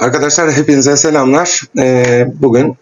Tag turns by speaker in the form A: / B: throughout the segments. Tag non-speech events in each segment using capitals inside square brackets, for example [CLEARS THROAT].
A: Arkadaşlar hepinize selamlar. Ee, bugün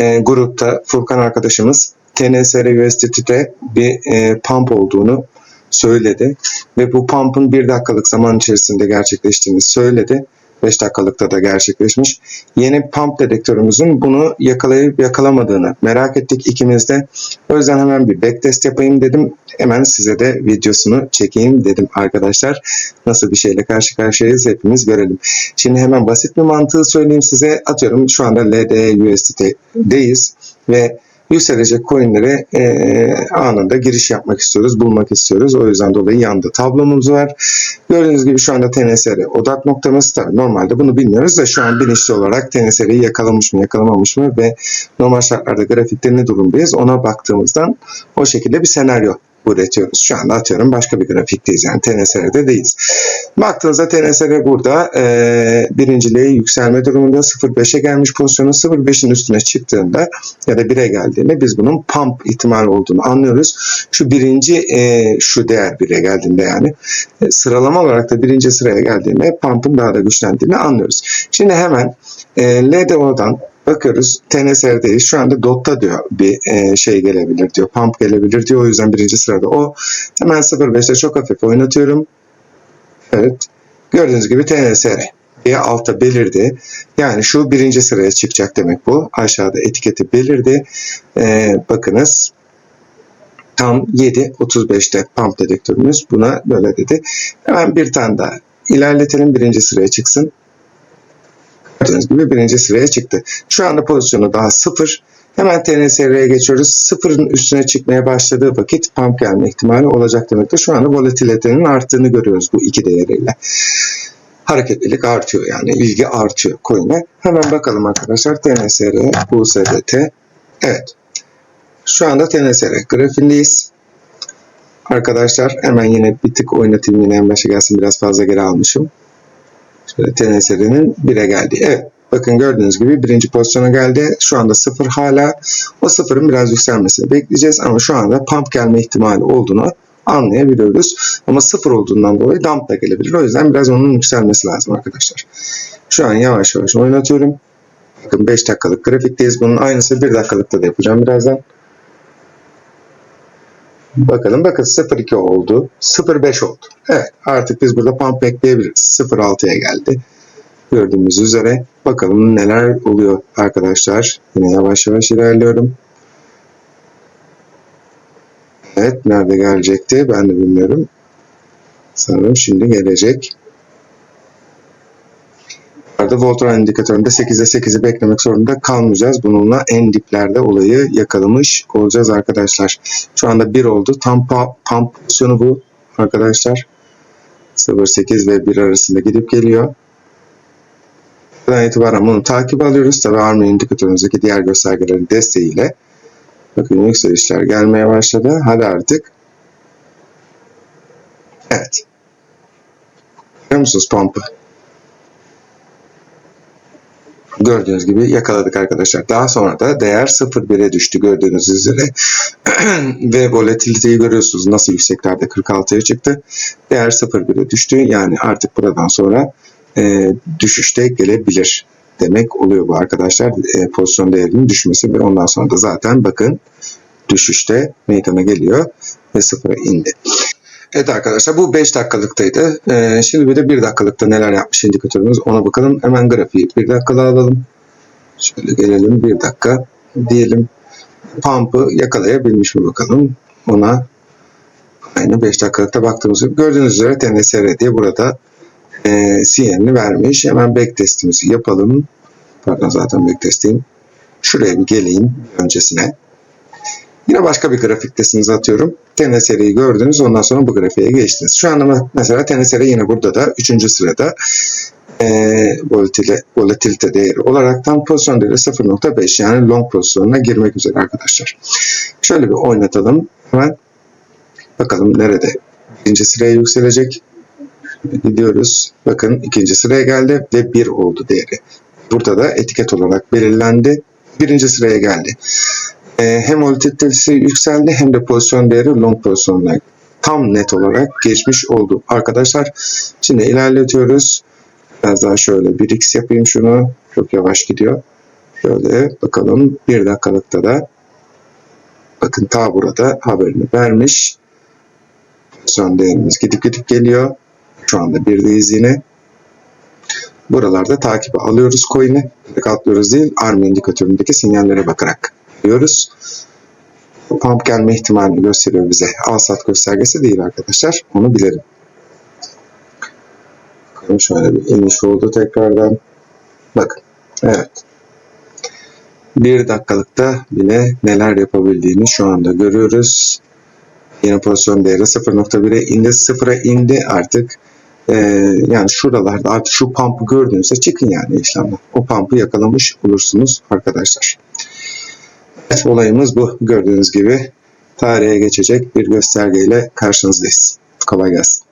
A: e, grupta Furkan arkadaşımız TNSR USDT'de bir e, pump olduğunu söyledi. Ve bu pump'ın bir dakikalık zaman içerisinde gerçekleştiğini söyledi. 5 dakikalıkta da gerçekleşmiş. Yeni pump dedektörümüzün bunu yakalayıp yakalamadığını merak ettik ikimiz de. O yüzden hemen bir backtest yapayım dedim. Hemen size de videosunu çekeyim dedim arkadaşlar. Nasıl bir şeyle karşı karşıyayız hepimiz görelim. Şimdi hemen basit bir mantığı söyleyeyim size. Atıyorum şu anda LDE USDT'deyiz ve yükselecek coinlere e, anında giriş yapmak istiyoruz, bulmak istiyoruz. O yüzden dolayı yanda tablomuz var. Gördüğünüz gibi şu anda TNSR odak noktamız. Tabii normalde bunu bilmiyoruz da şu an bilinçli olarak TNSR'yi yakalamış mı, yakalamamış mı ve normal şartlarda grafikte ne durumdayız ona baktığımızdan o şekilde bir senaryo üretiyoruz. Şu anda atıyorum başka bir grafikteyiz yani TNSR'de değiliz. Baktığınızda TNSR burada e, birinciliğe yükselme durumunda 0.5'e gelmiş pozisyonu 0.5'in üstüne çıktığında ya da 1'e geldiğinde biz bunun pump ihtimali olduğunu anlıyoruz. Şu birinci e, şu değer 1'e geldiğinde yani e, sıralama olarak da birinci sıraya geldiğinde pump'ın daha da güçlendiğini anlıyoruz. Şimdi hemen e, LDO'dan Bakıyoruz TNSR'deyiz. Şu anda DOT'ta diyor bir e, şey gelebilir diyor. Pump gelebilir diyor. O yüzden birinci sırada o. Hemen 0.5'te çok hafif oynatıyorum. Evet. Gördüğünüz gibi TNSR diye altta belirdi. Yani şu birinci sıraya çıkacak demek bu. Aşağıda etiketi belirdi. E, bakınız tam 7.35'te pump dedektörümüz buna böyle dedi. Hemen bir tane daha ilerletelim birinci sıraya çıksın. Gördüğünüz gibi birinci sıraya çıktı. Şu anda pozisyonu daha sıfır. Hemen TNSR'ye geçiyoruz. Sıfırın üstüne çıkmaya başladığı vakit pump gelme ihtimali olacak demektir. Şu anda volatilitenin arttığını görüyoruz bu iki değeriyle. Hareketlilik artıyor yani ilgi artıyor coin'e. Hemen bakalım arkadaşlar TNSR, USDT. Evet. Şu anda TNSR grafiğindeyiz. Arkadaşlar hemen yine bir tık oynatayım yine en başa gelsin biraz fazla geri almışım. Şöyle TNSR'nin 1'e geldi. Evet. Bakın gördüğünüz gibi birinci pozisyona geldi. Şu anda sıfır hala. O sıfırın biraz yükselmesini bekleyeceğiz. Ama şu anda pump gelme ihtimali olduğunu anlayabiliyoruz. Ama sıfır olduğundan dolayı dump da gelebilir. O yüzden biraz onun yükselmesi lazım arkadaşlar. Şu an yavaş yavaş oynatıyorum. Bakın 5 dakikalık grafikteyiz. Bunun aynısı 1 dakikalıkta da yapacağım birazdan. Bakalım bakın 0.2 oldu. 0.5 oldu. Evet artık biz burada pump bekleyebiliriz. 0.6'ya geldi. Gördüğümüz üzere bakalım neler oluyor arkadaşlar. Yine yavaş yavaş ilerliyorum. Evet nerede gelecekti ben de bilmiyorum. Sanırım şimdi gelecek. Arada Voltron indikatöründe 8'e 8'i beklemek zorunda kalmayacağız. Bununla en diplerde olayı yakalamış olacağız arkadaşlar. Şu anda 1 oldu. Tam pump pozisyonu bu arkadaşlar. 0.8 ve 1 arasında gidip geliyor. Buradan itibaren bunu takip alıyoruz. Tabi Army indikatörümüzdeki diğer göstergelerin desteğiyle. Bakın yükselişler gelmeye başladı. Hadi artık. Evet. Görüyor musunuz pump'ı? Gördüğünüz gibi yakaladık arkadaşlar. Daha sonra da değer 0.1'e düştü gördüğünüz üzere. [CLEARS THROAT] Ve volatiliteyi görüyorsunuz nasıl yükseklerde 46'ya çıktı. Değer 0.1'e düştü. Yani artık buradan sonra e, düşüşte gelebilir demek oluyor bu arkadaşlar. E, pozisyon değerinin düşmesi ve ondan sonra da zaten bakın düşüşte meydana geliyor ve sıfıra indi. Evet arkadaşlar bu 5 dakikalıktaydı. Ee, şimdi bir de 1 dakikalıkta neler yapmış indikatörümüz ona bakalım. Hemen grafiği 1 dakikada alalım. Şöyle gelelim 1 dakika diyelim. Pump'ı yakalayabilmiş mi bakalım. Ona aynı 5 dakikalıkta baktığımızda gördüğünüz üzere TNSR diye burada e, sinyalini vermiş. Hemen backtestimizi yapalım. Pardon zaten backtest'im. Şuraya bir geleyim öncesine. Yine başka bir grafiktesiniz atıyorum. TNSR'yi gördünüz ondan sonra bu grafiğe geçtiniz. Şu anda mesela TNSR yine burada da 3. sırada e, volatilite, volatilite değeri olarak tam pozisyon değeri 0.5 yani long pozisyonuna girmek üzere arkadaşlar. Şöyle bir oynatalım. Hemen bakalım nerede birinci sıraya yükselecek. Gidiyoruz. Bakın ikinci sıraya geldi ve 1 oldu değeri. Burada da etiket olarak belirlendi. Birinci sıraya geldi e, hem volatilitesi yükseldi hem de pozisyon değeri long pozisyonuna tam net olarak geçmiş oldu. Arkadaşlar şimdi ilerletiyoruz. Biraz daha şöyle 1x yapayım şunu. Çok yavaş gidiyor. Şöyle bakalım. Bir dakikalıkta da bakın ta burada haberini vermiş. Son değerimiz gidip gidip geliyor. Şu anda birdeyiz yine. Buralarda takibi alıyoruz coin'i. Direkt atlıyoruz değil. ARM indikatöründeki sinyallere bakarak diyoruz. Pump gelme ihtimalini gösteriyor bize. Al sat göstergesi değil arkadaşlar. Onu bilelim. Bakalım şöyle bir iniş oldu tekrardan. Bakın. Evet. Bir dakikalıkta bile neler yapabildiğini şu anda görüyoruz. Yeni pozisyon değeri 0.1'e indi. 0'a indi artık. Ee, yani şuralarda artık şu pump'ı gördüğünüzde çıkın yani işlemden. O pump'ı yakalamış olursunuz arkadaşlar. Evet, olayımız bu. Gördüğünüz gibi tarihe geçecek bir göstergeyle karşınızdayız. Kolay gelsin.